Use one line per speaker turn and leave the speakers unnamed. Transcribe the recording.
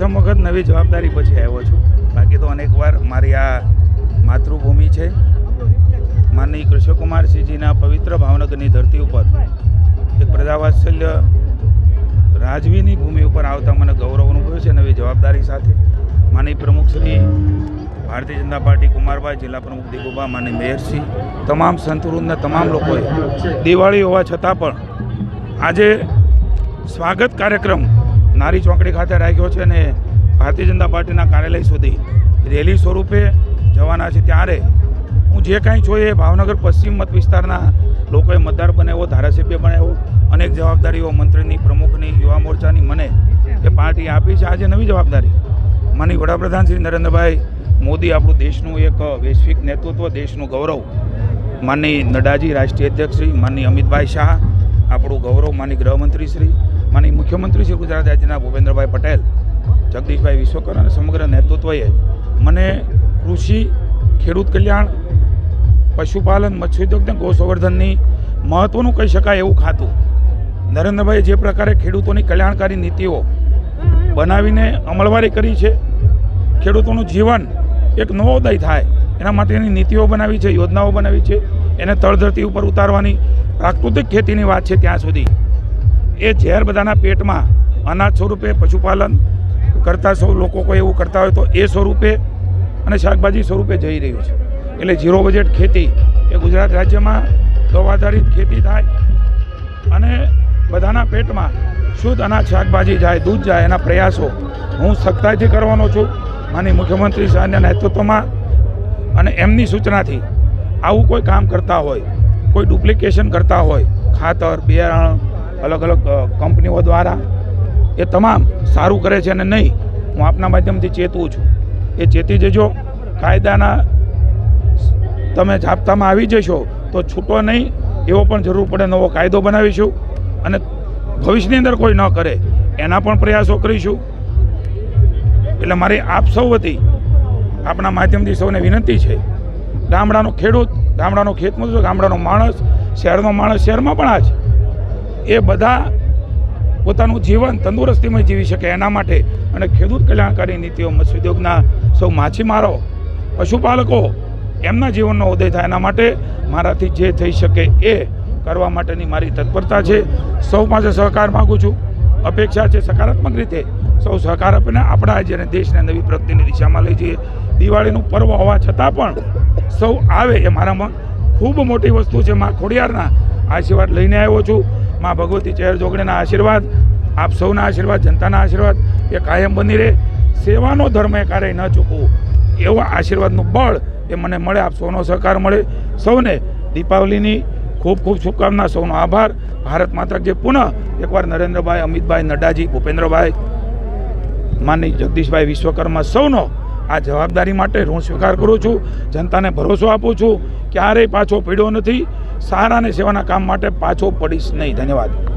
પ્રથમ વખત નવી જવાબદારી પછી આવ્યો છું. બાકી તો અનેકવાર મારી આ માતૃભૂમિ છે. માનની કૃષ્ણકુમારસિંહજીના પવિત્ર ભાવનગરની ધરતી ઉપર એક પ્રજાવાત્સલ્ય રાજવીની ભૂમિ ઉપર આવતા મને ગૌરવ અનુભવ્યો છે નવી જવાબદારી સાથે. માની પ્રમુખ શ્રી ભારતીય જનતા પાર્ટી કુમારભાઈ, જિલ્લા પ્રમુખ દિગુભા માની મેયરસિંહ તમામ સંતવૃંદના તમામ લોકોએ દિવાળી હોવા છતાં પણ આજે સ્વાગત કાર્યક્રમ નારી ચોકડી ખાતે રાખ્યો છે અને ભારતીય જનતા પાર્ટીના કાર્યાલય સુધી રેલી સ્વરૂપે જવાના છે. ત્યારે હું જે કાંઈ છું એ ભાવનગર પશ્ચિમ મત વિસ્તારના લોકોએ મતદાર બનાવ્યો ધારાસભ્ય બનાવ્યો અનેક જવાબદારીઓ મંત્રીની, પ્રમુખની, યુવા મોરચાની મને એ પાર્ટી આપી છે. આજે નવી જવાબદારી. માની વડાપ્રધાન શ્રી નરેન્દ્રભાઈ મોદી આપણું દેશનું એક વૈશ્વિક નેતૃત્વ, દેશનું ગૌરવ. માનની નડાજી રાષ્ટ્રીય અધ્યક્ષ શ્રી માનની અમિતભાઈ શાહ આપણું ગૌરવ. માની ગૃહમંત્રી શ્રી માની મુખ્યમંત્રી શ્રી ગુજરાત રાજ્યના ભૂપેન્દ્રભાઈ પટેલ, જગદીશભાઈ વિશ્વકર અને સમગ્ર નેતૃત્વએ મને કૃષિ, ખેડૂત કલ્યાણ, પશુપાલન મત્સ્યોદ્યોગ અને ગૌસંવર્ધનની મહત્ત્વનું કહી શકાય એવું ખાતું. નરેન્દ્રભાઈએ જે પ્રકારે ખેડૂતોની કલ્યાણકારી નીતિઓ બનાવીને અમલવારી કરી છે, ખેડૂતોનું જીવન એક નવોદય થાય, એના માટેની નીતિઓ બનાવી છે, યોજનાઓ બનાવી છે, એને તળધરતી ઉપર ઉતારવાની પ્રાકૃતિક ખેતીની વાત છે ત્યાં સુધી. એ ઝેર બધાના પેટમાં અનાજ સ્વરૂપે પશુપાલન કરતા સૌ લોકો કોઈ એવું કરતા હોય તો એ સ્વરૂપે અને શાકભાજી સ્વરૂપે જઈ રહ્યું છે. એટલે ઝીરો બજેટ ખેતી એ ગુજરાત રાજ્યમાં ગૌ આધારિત ખેતી થાય અને બધાના પેટમાં શુદ્ધ અનાજ શાકભાજી જાય, દૂધ જાય એના પ્રયાસો હું સખ્તાઈથી કરવાનો છું. માની મુખ્યમંત્રી સાહેબના નેતૃત્વમાં અને એમની સૂચનાથી આવું કોઈ કામ કરતા હોય, કોઈ ડુપ્લિકેશન કરતા હોય, ખાતર, બિયારણ અલગ અલગ કંપનીઓ દ્વારા એ તમામ સારું કરે છે અને નહીં, હું આપના માધ્યમથી ચેતવું છું. એ ચેતી જજો. કાયદાના તમે જાપ્તામાં આવી જશો તો છૂટો નહીં, એવો પણ જરૂર પડે નવો કાયદો બનાવીશું અને ભવિષ્યની અંદર કોઈ ન કરે, એના પણ પ્રયાસો કરીશું. એટલે મારી આપ સૌ વતી આપણા માધ્યમથી સૌને વિનંતી છે, ગામડાનો ખેડૂત, ગામડાનો ખેતમજૂર, ગામડાનો માણસ, શહેરનો માણસ, શહેરમાં પણ આ છે એ બધા પોતાનું જીવન તંદુરસ્તીમાં જીવી શકે એના માટે. અને ખેડૂત કલ્યાણકારી નીતિઓ મત્સ્યોદ્યોગના સૌ માછીમારો, પશુપાલકો, એમના જીવનનો ઉદય થાય એના માટે મારાથી જે થઈ શકે એ કરવા માટેની મારી તત્પરતા છે. સૌ પાસે સહકાર માગું છું. અપેક્ષા છે સકારાત્મક રીતે સૌ સહકાર આપીને આપણા અને દેશને નવી પ્રગતિની દિશામાં લઈ જઈએ. દિવાળીનું પર્વ હોવા છતાં પણ સૌ આવે એ મારામાં ખૂબ મોટી વસ્તુ છે. મા ખોડિયારના આશીર્વાદ લઈને આવ્યો છું. મા ભગવતી ચહેર જોગણીના આશીર્વાદ, આપ સૌના આશીર્વાદ, જનતાના આશીર્વાદ, એ કાયમ બની રહે. સેવાનો ધર્મ એ ક્યારેય ન ચૂકવું. એવા આશીર્વાદનું બળ એ મને મળે, આપ સૌનો સહકાર મળે. સૌને દીપાવલીની ખૂબ ખૂબ શુભકામના, સૌનો આભાર. ભારત માતા જે પુનઃ એકવાર નરેન્દ્રભાઈ, અમિતભાઈ, નડ્ડાજી, ભૂપેન્દ્રભાઈ માની જગદીશભાઈ વિશ્વકર્મા સૌનો આ જવાબદારી માટે હું સ્વીકાર કરું છું. જનતાને ભરોસો આપું છું. ક્યારેય પાછો પીડ્યો નથી. સારા અને સેવાના કામ માટે પાછો પડીશ નહીં. ધન્યવાદ.